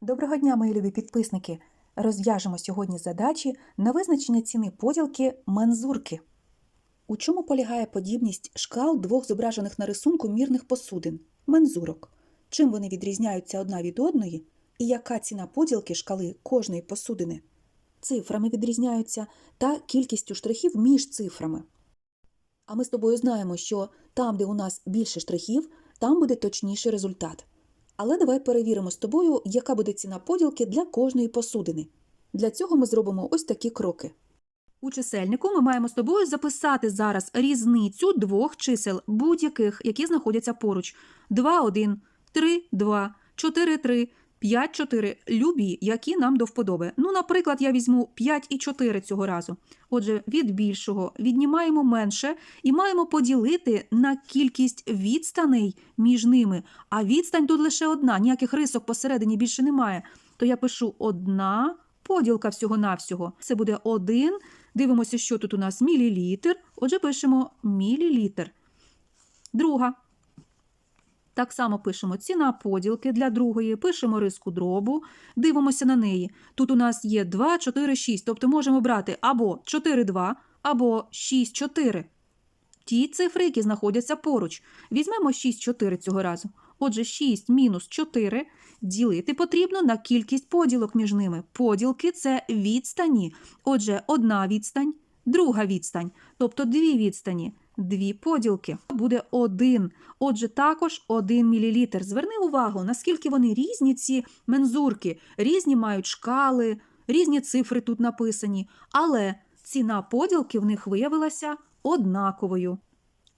Доброго дня, мої любі підписники! Розв'яжемо сьогодні задачі на визначення ціни поділки мензурки. У чому полягає подібність шкал двох зображених на рисунку мірних посудин мензурок? Чим вони відрізняються одна від одної, і яка ціна поділки шкали кожної посудини? Цифрами відрізняються та кількістю штрихів між цифрами. А ми з тобою знаємо, що там, де у нас більше штрихів, там буде точніший результат. Але давай перевіримо з тобою, яка буде ціна поділки для кожної посудини. Для цього ми зробимо ось такі кроки. У чисельнику ми маємо з тобою записати зараз різницю двох чисел, будь-яких, які знаходяться поруч. 2, 1, 3, 2, 4, 3, 5, 4, любі, які нам до вподоби. Ну, наприклад, я візьму 5 і 4 цього разу. Отже, від більшого віднімаємо менше і маємо поділити на кількість відстаней між ними. А відстань тут лише одна, ніяких рисок посередині більше немає. То я пишу одна поділка всього-навсього. Це буде один. Дивимося, що тут у нас мілілітр. Отже, пишемо мілілітр. Друга. Так само пишемо ціна поділки для другої, пишемо риску дробу, дивимося на неї. Тут у нас є 2, 4, 6, тобто можемо брати або 4, 2, або 6, 4. Ті цифри, які знаходяться поруч. Візьмемо 6, 4 цього разу. Отже, 6 мінус 4 ділити потрібно на кількість поділок між ними. Поділки – це відстані. Отже, одна відстань, друга відстань, тобто дві відстані. Дві поділки буде один. Отже, також 1 мл. Зверни увагу, наскільки вони різні, ці мензурки, різні мають шкали, різні цифри тут написані, але ціна поділки в них виявилася однаковою.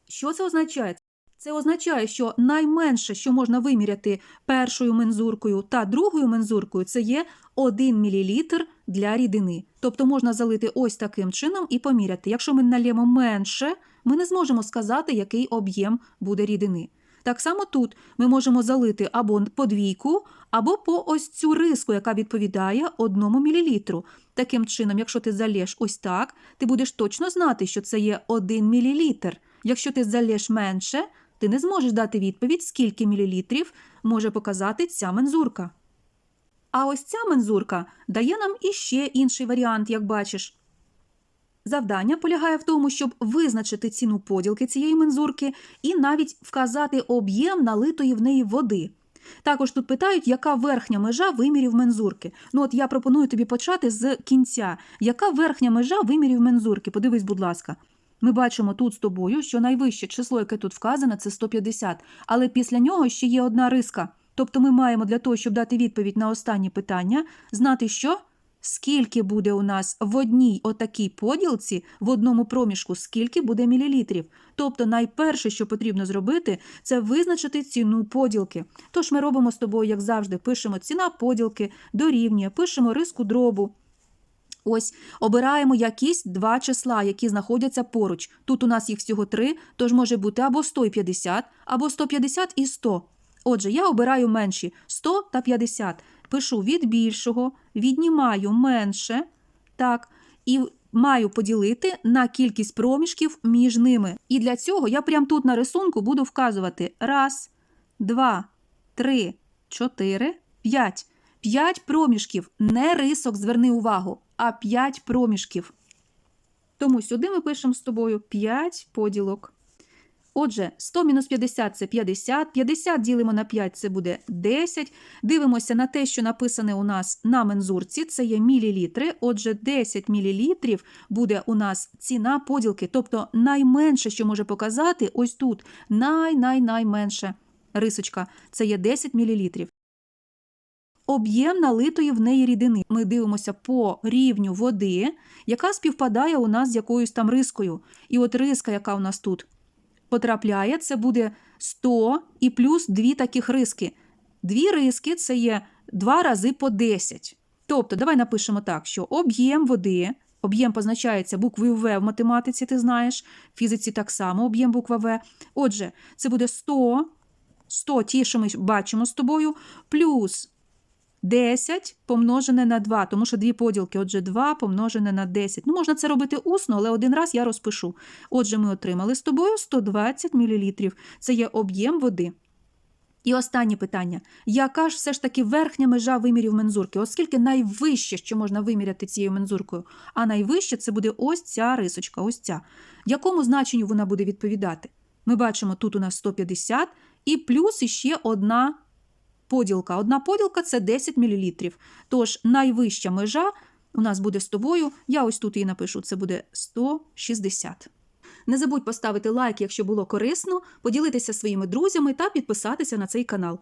Що це означає? Це означає, що найменше, що можна виміряти першою мензуркою та другою мензуркою, це є 1 мл для рідини. Тобто можна залити ось таким чином і поміряти. Якщо ми налємо менше, ми не зможемо сказати, який об'єм буде рідини. Так само тут ми можемо залити або подвійку, або по ось цю риску, яка відповідає 1 мл. Таким чином, якщо ти залєш ось так, ти будеш точно знати, що це є 1 мл. Якщо ти залєш менше, ти не зможеш дати відповідь, скільки мілілітрів може показати ця мензурка. А ось ця мензурка дає нам іще інший варіант, як бачиш. Завдання полягає в тому, щоб визначити ціну поділки цієї мензурки і навіть вказати об'єм налитої в неї води. Також тут питають, яка верхня межа вимірів мензурки. Ну от я пропоную тобі почати з кінця. Яка верхня межа вимірів мензурки? Подивись, будь ласка. Ми бачимо тут з тобою, що найвище число, яке тут вказано, це 150, але після нього ще є одна риска. Тобто ми маємо для того, щоб дати відповідь на останнє питання, знати, що скільки буде у нас в одній отакій поділці, в одному проміжку, скільки буде мілілітрів. Тобто найперше, що потрібно зробити, це визначити ціну поділки. Тож ми робимо з тобою, як завжди, пишемо ціна поділки, дорівнює, пишемо риску дробу. Ось обираємо якісь два числа, які знаходяться поруч. Тут у нас їх всього три, тож може бути або 100 і 50, або 150 і 100. Отже, я обираю менші 100 та 50. Пишу від більшого, віднімаю менше, так, і маю поділити на кількість проміжків між ними. І для цього я прямо тут на рисунку буду вказувати раз, два, три, чотири, п'ять. П'ять проміжків, не рисок, зверни увагу, а 5 проміжків. Тому сюди ми пишемо з тобою 5 поділок. Отже, 100 мінус 50 це 50, 50 ділимо на 5 це буде 10. Дивимося на те, що написане у нас на мензурці, це є мілілітри. Отже, 10 мілілітрів буде у нас ціна поділки. Тобто найменше, що може показати, ось тут най-най-найменше рисочка, це є 10 мілілітрів. Об'єм налитої в неї рідини. Ми дивимося по рівню води, яка співпадає у нас з якоюсь там рискою. І от риска, яка у нас тут потрапляє, це буде 100 і плюс дві таких риски. Дві риски це є 2 рази по 10. Тобто, давай напишемо так, що об'єм води, об'єм позначається буквою В в математиці, ти знаєш, в фізиці так само об'єм буква В. Отже, це буде 100, 100 ті, що ми бачимо з тобою, плюс 10 помножене на 2, тому що дві поділки, отже, 2 помножене на 10. Ну, можна це робити усно, але один раз я розпишу. Отже, ми отримали з тобою 120 мл. Це є об'єм води. І останнє питання: яка ж все ж таки верхня межа вимірів мензурки, оскільки найвище, що можна виміряти цією мензуркою, а найвище це буде ось ця рисочка, ось ця. Якому значенню вона буде відповідати? Ми бачимо, тут у нас 150 і плюс іще одна поділка. Одна поділка це 10 мл. Тож найвища межа у нас буде з тобою. Я ось тут її напишу, це буде 160. Не забудь поставити лайк, якщо було корисно, поділитися своїми друзями та підписатися на цей канал.